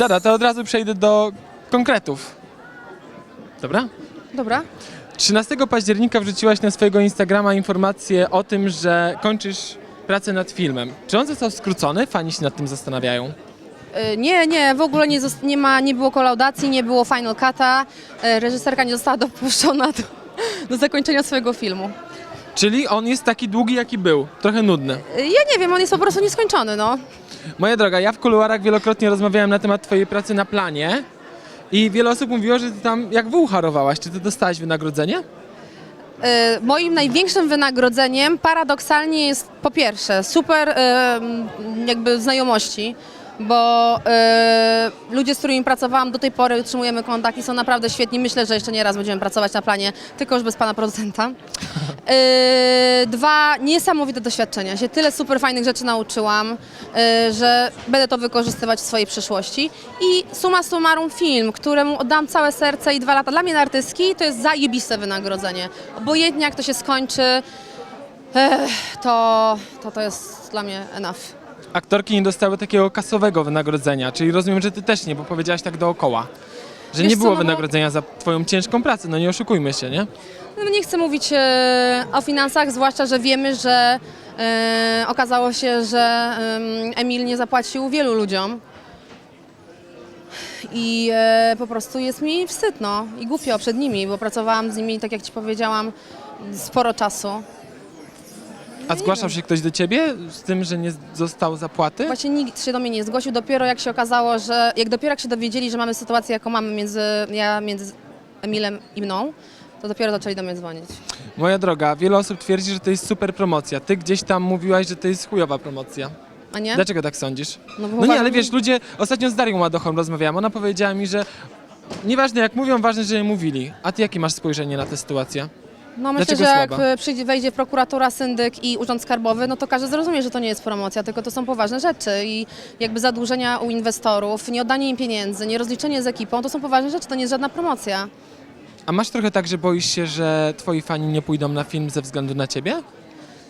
Dobra, to od razu przejdę do konkretów. Dobra? Dobra. 13 października wrzuciłaś na swojego Instagrama informację o tym, że kończysz pracę nad filmem. Czy on został skrócony? Fani się nad tym zastanawiają. Y, Nie, nie, w ogóle nie, nie, ma, nie było kolaudacji, nie było final cut'a. Y, Reżyserka nie została dopuszczona do, do zakończenia swojego filmu. Czyli on jest taki długi, jaki był. Trochę nudny. Ja nie wiem, on jest po prostu nieskończony, no. Moja droga, ja w kuluarach wielokrotnie rozmawiałem na temat twojej pracy na planie i wiele osób mówiło, że ty tam jak wół harowałaś. Czy ty dostałaś wynagrodzenie? Y, Moim największym wynagrodzeniem paradoksalnie jest po pierwsze super y, jakby znajomości, bo y, ludzie, z którymi pracowałam do tej pory utrzymujemy kontakt i są naprawdę świetni. Myślę, że jeszcze nie raz będziemy pracować na planie, tylko już bez pana producenta. Y, Dwa, niesamowite doświadczenia. Się tyle super fajnych rzeczy nauczyłam, y, że będę to wykorzystywać w swojej przyszłości. I suma summarum film, któremu oddam całe serce i dwa lata. Dla mnie na artystki to jest zajebiste wynagrodzenie. Obojętnie jak to się skończy, to, to to jest dla mnie enough. Aktorki nie dostały takiego kasowego wynagrodzenia, czyli rozumiem, że ty też nie, bo powiedziałaś tak dookoła. Że Wiesz nie co, było no bo- wynagrodzenia za twoją ciężką pracę, no nie oszukujmy się, nie? No, nie chcę mówić e, o finansach, zwłaszcza, że wiemy, że e, okazało się, że em, Emil nie zapłacił wielu ludziom. I e, po prostu jest mi wstyd, no, i głupio przed nimi, bo pracowałam z nimi, tak jak Ci powiedziałam, sporo czasu. A zgłaszał się ktoś do ciebie z tym, że nie został zapłaty? Właśnie nikt się do mnie nie zgłosił, dopiero jak się okazało, że, jak dopiero jak się dowiedzieli, że mamy sytuację, jaką mamy między, ja, między Emilem i mną, to dopiero zaczęli do mnie dzwonić. Moja droga, wiele osób twierdzi, że to jest super promocja. Ty gdzieś tam mówiłaś, że to jest chujowa promocja. A nie? Dlaczego tak sądzisz? No, bo No nie, ale wiesz, ludzie, ostatnio z Darią Ładochą rozmawiałam, ona powiedziała mi, że nieważne jak mówią, ważne, że nie mówili. A ty jakie masz spojrzenie na tę sytuację? No myślę, Dlaczego że jak słaba? przyjdzie, wejdzie prokuratura, syndyk i urząd skarbowy, no to każdy zrozumie, że to nie jest promocja, tylko to są poważne rzeczy i jakby zadłużenia u inwestorów, nieoddanie im pieniędzy, nierozliczenie z ekipą, to są poważne rzeczy, to nie jest żadna promocja. A masz trochę tak, że boisz się, że twoi fani nie pójdą na film ze względu na ciebie?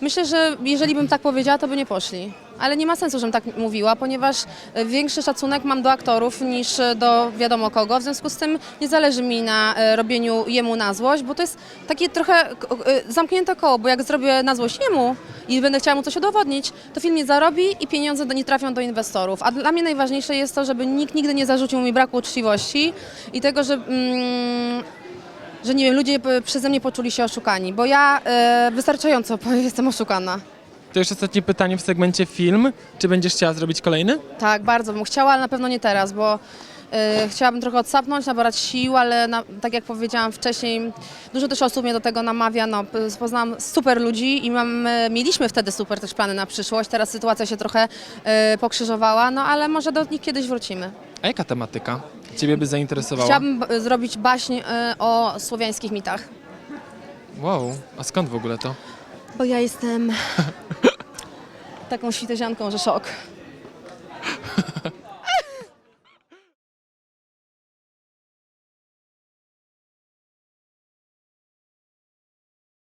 Myślę, że jeżeli bym tak powiedziała, to by nie poszli. Ale nie ma sensu, żebym tak mówiła, ponieważ e, większy szacunek mam do aktorów niż e, do wiadomo kogo. W związku z tym nie zależy mi na e, robieniu jemu na złość, bo to jest takie trochę zamknięte koło, bo jak zrobię na złość jemu i będę chciała mu coś udowodnić, to film nie zarobi i pieniądze nie trafią do inwestorów. A dla mnie najważniejsze jest to, żeby nikt nigdy nie zarzucił mi braku uczciwości i tego, że... Mm, że nie wiem, ludzie przeze mnie poczuli się oszukani, bo ja e, wystarczająco jestem oszukana. To jeszcze ostatnie pytanie w segmencie film. Czy będziesz chciała zrobić kolejny? Tak, bardzo bym chciała, ale na pewno nie teraz, bo e, chciałabym trochę odsapnąć, nabrać sił, ale na, tak jak powiedziałam wcześniej, dużo też osób mnie do tego namawia. No, poznałam super ludzi i mam, e, mieliśmy wtedy super też plany na przyszłość. Teraz sytuacja się trochę e, pokrzyżowała, no ale może do nich kiedyś wrócimy. A jaka tematyka ciebie by zainteresowała? Chciałabym b- zrobić baśń e, o słowiańskich mitach. Wow, a skąd w ogóle to? Bo ja jestem taką świtezianką, że szok.